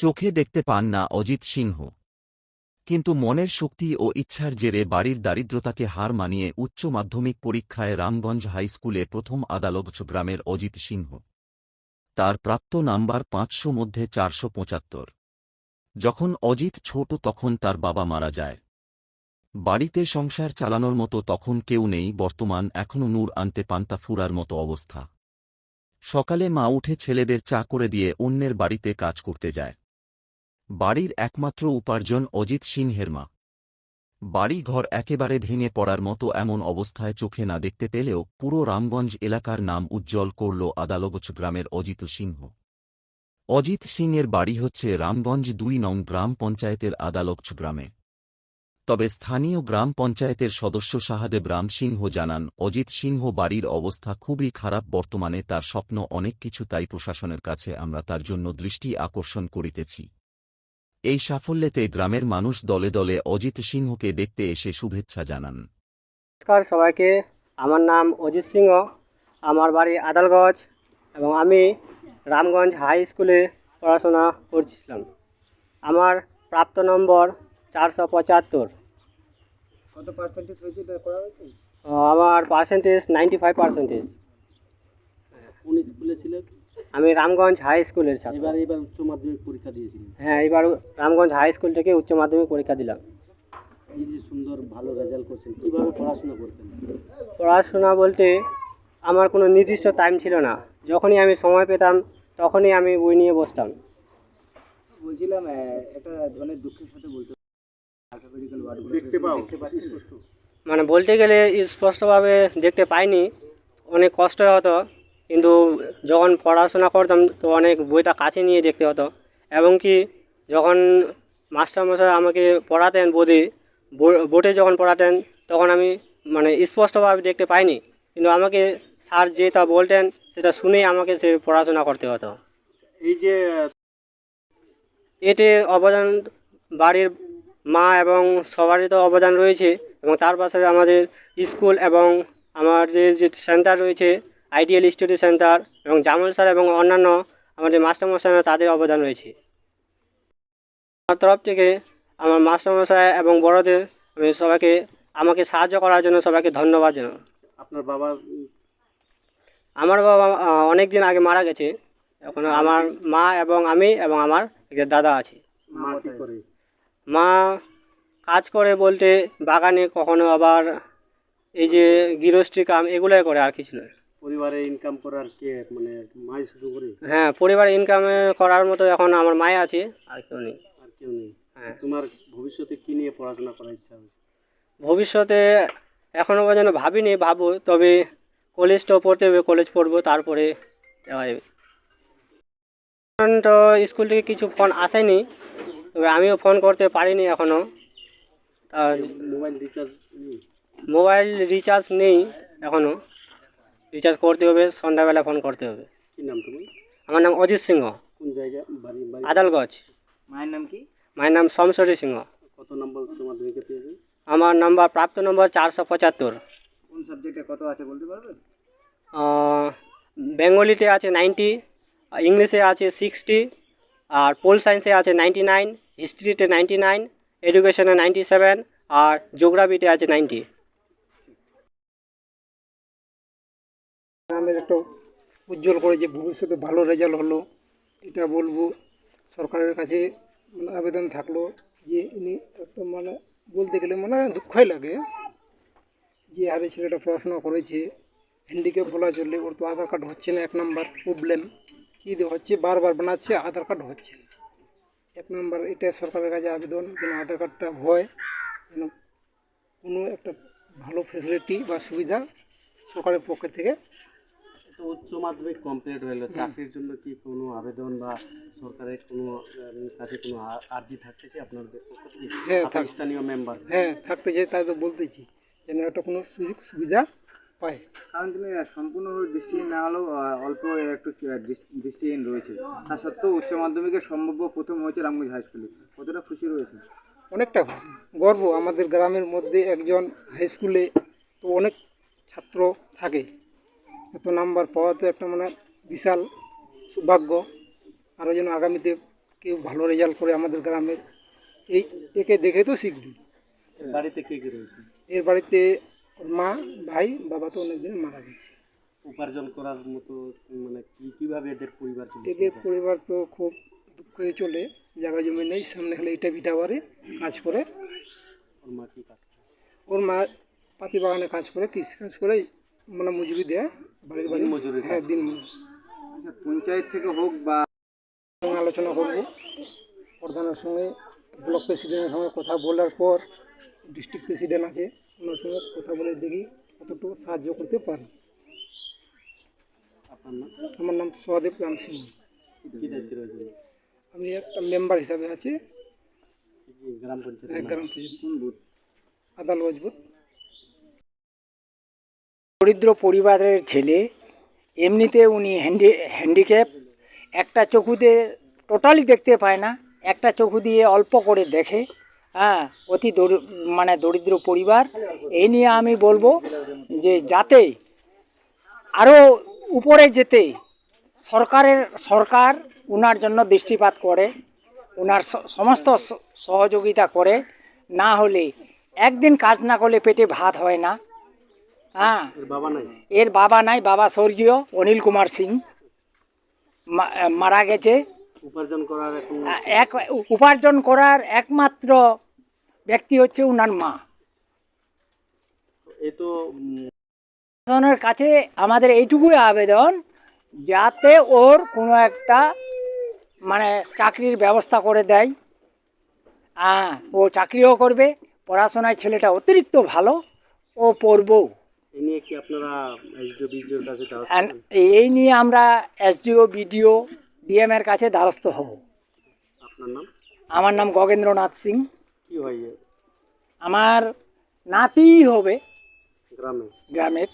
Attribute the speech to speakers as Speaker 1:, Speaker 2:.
Speaker 1: চোখে দেখতে পান না অজিত সিংহ। কিন্তু মনের শক্তি ও ইচ্ছার জেরে বাড়ির দারিদ্রতাকে হার মানিয়ে উচ্চ মাধ্যমিক পরীক্ষায় রামগঞ্জ হাইস্কুলে প্রথম আদালত গ্রামের অজিত সিংহ। তার প্রাপ্ত নাম্বার পাঁচশো মধ্যে চারশো পঁচাত্তর। যখন অজিত ছোট তখন তার বাবা মারা যায়। বাড়িতে সংসার চালানোর মতো তখন কেউ নেই, বর্তমান এখনও নূর আনতে পান্তা ফুরার মতো অবস্থা। সকালে মা উঠে ছেলেদের চা করে দিয়ে অন্যের বাড়িতে কাজ করতে যায়। বাড়ির একমাত্র উপার্জন অজিত সিংহের মা বাড়ি ঘর একেবারে ভেঙে পড়ার মতো এমন অবস্থায় চোখে না দেখতে পেলেও পুরো রামগঞ্জ এলাকার নাম উজ্জ্বল করল আদালগোছ গ্রামের অজিত সিংহ। অজিত সিংয়ের বাড়ি হচ্ছে রামগঞ্জ দুই নং গ্রাম পঞ্চায়েতের আদালগছ গ্রামে। তবে স্থানীয় গ্রাম পঞ্চায়েতের সদস্য সাহাদেব রাম সিংহ জানান, অজিত সিংহ বাড়ির অবস্থা খুবই খারাপ, বর্তমানে তার স্বপ্ন অনেক কিছু, তাই প্রশাসনের কাছে আমরা তার জন্য দৃষ্টি আকর্ষণ করিতেছি। এই সাফল্যেতে গ্রামের মানুষ দলে দলে অজিত সিংহকে দেখতে এসে শুভেচ্ছা জানান।
Speaker 2: নমস্কার সবাইকে আমার নাম অজিত সিংহ আমার বাড়ি আদালগঞ্জ এবং আমি রামগঞ্জ হাই স্কুলে পড়াশোনা করছিলাম। আমার প্রাপ্ত নম্বর চারশো পঁচাত্তর।
Speaker 3: কত পার্সেন্টেজ হয়েছে করা হয়েছে?
Speaker 2: আমার পার্সেন্টেজ নাইনটি ফাইভ পার্সেন্টেজ
Speaker 3: কোন স্কুলে ছিলেন
Speaker 2: আমি রামগঞ্জ হাই স্কুলের ছাত্র।
Speaker 3: এবার এবার উচ্চ মাধ্যমিক পরীক্ষা দিয়েছিলেন।
Speaker 2: হ্যাঁ এবার রামগঞ্জ হাই স্কুল থেকে উচ্চ মাধ্যমিক পরীক্ষা দিলাম।
Speaker 3: এই যে সুন্দর ভালো রেজাল্ট করছেন কীভাবে পড়াশোনা করতেন?
Speaker 2: পড়াশোনা বলতে আমার কোনো নির্দিষ্ট টাইম ছিল না। যখনই আমি সময় পেতাম তখনই আমি বই নিয়ে বসতাম।
Speaker 3: বলছিলাম একটা অনেক দুঃখের সাথে বলতে দেখতে পাও। দেখতে পাচ্ছি
Speaker 2: মানে বলতে গেলে স্পষ্টভাবে দেখতে পাইনি। অনেক কষ্ট হতো। কিন্তু যখন পড়াশোনা করতাম তো অনেক বইটা কাছে নিয়ে দেখতে হতো। এবং কি যখন মাস্টারমশাই আমাকে পড়াতেন বোর্ডে বোর্ডে যখন পড়াতেন তখন আমি মানে স্পষ্টভাবে দেখতে পাইনি। কিন্তু আমাকে স্যার যেটা বলতেন সেটা শুনেই আমাকে সে পড়াশোনা করতে হতো।
Speaker 3: এই যে
Speaker 2: এতে অবদান বাড়ির মা এবং সবারই তো অবদান রয়েছে এবং তার পাশে আমাদের স্কুল এবং আমাদের যে সেন্টার রয়েছে আইডিয়াল স্টাডি সেন্টার এবং জামাল স্যার এবং অন্যান্য আমাদের মাস্টারমশাইরা তাদের অবদান রয়েছে। আমার তরফ থেকে আমার মাস্টারমশাই এবং বড়দের আমি সবাইকে আমাকে সাহায্য করার জন্য সবাইকে ধন্যবাদ জানাই।
Speaker 3: আপনার বাবা
Speaker 2: আমার বাবা অনেক দিন আগে মারা গেছে। এখন আমার মা এবং আমি এবং আমার একটা দাদা আছে।
Speaker 3: মা
Speaker 2: মা কাজ করে বলতে বাগানে কখনো আবার এই যে গৃহস্থী কাম এগুলোই করে আর কিছু নয়।
Speaker 3: পরিবারে ইনকাম করার কে মানে মাই শুরু করে
Speaker 2: হ্যাঁ পরিবার ইনকামে করার মতো এখন আমার মায় আছে আর কেউ নেই।
Speaker 3: আর কেউ নেই?
Speaker 2: হ্যাঁ।
Speaker 3: তোমার ভবিষ্যতে কি নিয়ে পড়াশোনা করার ইচ্ছা আছে?
Speaker 2: ভবিষ্যতে এখনও পর্যন্ত ভাবিনি ভাবো তবে কলেজটাও পড়তে হবে কলেজ পড়ব তারপরে তো স্কুল থেকে কিছু ফোন আসেনি তবে আমিও ফোন করতে পারিনি এখনও তা
Speaker 3: মোবাইল রিচার্জ
Speaker 2: মোবাইল রিচার্জ নেই এখনও রিচার্জ করতে হবে সন্ধ্যাবেলা ফোন করতে হবে।
Speaker 3: কি নাম তোমার?
Speaker 2: আমার নাম অজিত সিংহ।
Speaker 3: কোন জায়গা বাড়ি বাড়ি?
Speaker 2: আদালগঞ্জ।
Speaker 3: মায়ের নাম কি?
Speaker 2: মায়ের নাম সমসরী সিংহ।
Speaker 3: কত নম্বর উচ্চ মাধ্যমিকে পেয়েছে
Speaker 2: আমার নাম্বার প্রাপ্ত নম্বর চারশো পঁচাত্তর।
Speaker 3: কোন সাবজেক্টে কত আছে বলতে পারবেন
Speaker 2: বেঙ্গলিতে আছে নাইনটি ইংলিশে আছে সিক্সটি আর পোল সায়েন্সে আছে নাইনটি নাইন হিস্ট্রিতে নাইনটি নাইন এডুকেশনে নাইনটি সেভেন আর জিওগ্রাফিতে আছে নাইনটি।
Speaker 4: গ্রামের একটা উজ্জ্বল করে যে ভবিষ্যতে ভালো রেজাল্ট হলো। এটা বলব, সরকারের কাছে মানে আবেদন থাকল যে ইনি একটা মানে বলতে গেলে মানে দুঃখই লাগে যে হারে ছেলেটা পড়াশোনা করেছে হ্যান্ডিক্যাপ বলা চললে ওর তো আধার কার্ড হচ্ছে না, এক নাম্বার প্রবলেম কী হচ্ছে, বারবার বানাচ্ছে, আধার কার্ড হচ্ছে না। এক নাম্বার এটা সরকারের কাছে আবেদন, যেন আধার কার্ডটা হয়, যেন কোনো একটা ভালো ফেসিলিটি বা সুবিধা সরকারের পক্ষ থেকে
Speaker 3: তো উচ্চ মাধ্যমিক কমপ্লিট হলো চাকরির জন্য কি কোনো আবেদন বা সরকারের কোনো কাছে কোনো আর্জি থাকতেছে আপনাদের পক্ষ থেকে?
Speaker 4: হ্যাঁ,
Speaker 3: স্থানীয় মেম্বার
Speaker 4: হ্যাঁ থাকতে চাই তাই তো বলতেছি যেন একটা কোনো সুযোগ সুবিধা পায়।
Speaker 5: কারণ তিনি সম্পূর্ণভাবে দৃষ্টিহীন না হলেও অল্প একটু দৃষ্টিহীন রয়েছে। তা সত্ত্বেও উচ্চ মাধ্যমিকের সম্ভাব্য প্রথম হয়েছে রামগঞ্জ হাই স্কুলে কতটা খুশি রয়েছে?
Speaker 4: অনেকটা খুশি। গর্ব আমাদের গ্রামের মধ্যে একজন হাই স্কুলে তো অনেক ছাত্র থাকে। এত নাম্বার পাওয়া তো একটা মানে বিশাল সৌভাগ্য। আরও যেন আগামীতে কেউ ভালো রেজাল্ট করে আমাদের গ্রামের এই একে দেখে তো শিখবি।
Speaker 3: বাড়িতে কে কে রয়েছে?
Speaker 4: এর বাড়িতে ওর মা ভাই বাবা তো অনেকদিন মারা গেছে।
Speaker 3: উপার্জন করার মতো মানে কি কীভাবে এদের পরিবার
Speaker 4: এদের পরিবার তো খুব দুঃখে চলে। জায়গা জমি নেই সামনে হলে এটা ভিটা বাড়ে কাজ করে।
Speaker 3: ওর মা কি কাজ?
Speaker 4: ওর মা পাতি বাগানে কাজ করে কৃষি কাজ করে মানে মজুরি দেয়। বাড়ি? হ্যাঁ দিন মজুরি।
Speaker 5: আচ্ছা পঞ্চায়েত থেকে হোক বা
Speaker 4: আলোচনা করব। প্রধানের সঙ্গে ব্লক প্রেসিডেন্টের সঙ্গে কথা বলার পর ডিস্ট্রিক্ট প্রেসিডেন্ট আছে ওনার সঙ্গে কথা বলে দেখি কতটুকু সাহায্য করতে পারি। আমার নাম সহদেব রাম সিং। আমি একটা মেম্বার হিসাবে আছি।
Speaker 3: গ্রাম পঞ্চায়েত
Speaker 4: গ্রাম পঞ্চায়েত। আদাল মজবুত
Speaker 6: দরিদ্র পরিবারের ছেলে, এমনিতে উনি হ্যান্ডি, হ্যান্ডিক্যাপ, একটা চোখুতে টোটালি দেখতে পায় না, একটা চোখু দিয়ে অল্প করে দেখে হ্যাঁ অতি দরি- মানে দরিদ্র পরিবার। এই নিয়ে আমি বলব যে যাতে আরও উপরে যেতে সরকারের, সরকার উনার জন্য দৃষ্টিপাত করে, উনার সমস্ত সহযোগিতা করে, না হলে একদিন কাজ না করলে পেটে ভাত হয় না। হ্যাঁ।
Speaker 3: এর বাবা নাই?
Speaker 6: এর বাবা নাই বাবা স্বর্গীয় অনিল কুমার সিং। মারা গেছে।
Speaker 3: উপার্জন করার
Speaker 6: এক উপার্জন করার একমাত্র ব্যক্তি হচ্ছে উনার মা।
Speaker 3: এ তো
Speaker 6: প্রশাসনের কাছে আমাদের এইটুকুই আবেদন যাতে ওর কোনো একটা মানে চাকরির ব্যবস্থা করে দেয়। হ্যাঁ ও চাকরিও করবে পড়াশোনায় ছেলেটা অতিরিক্ত ভালো ও পড়বও
Speaker 3: এ নিয়ে কি আপনারা এসডিও বিডিওর কাছে যাওয়া
Speaker 6: And এই নিয়ে আমরা এসডিও বিডিও ডিএম এর কাছে দ্বারস্থ হব।
Speaker 3: আপনার নাম?
Speaker 6: আমার নাম গগেন্দ্রনাথ সিং।
Speaker 3: কি হয়
Speaker 6: আমার নাতি হবে
Speaker 3: গ্রামে?
Speaker 6: গ্রামের।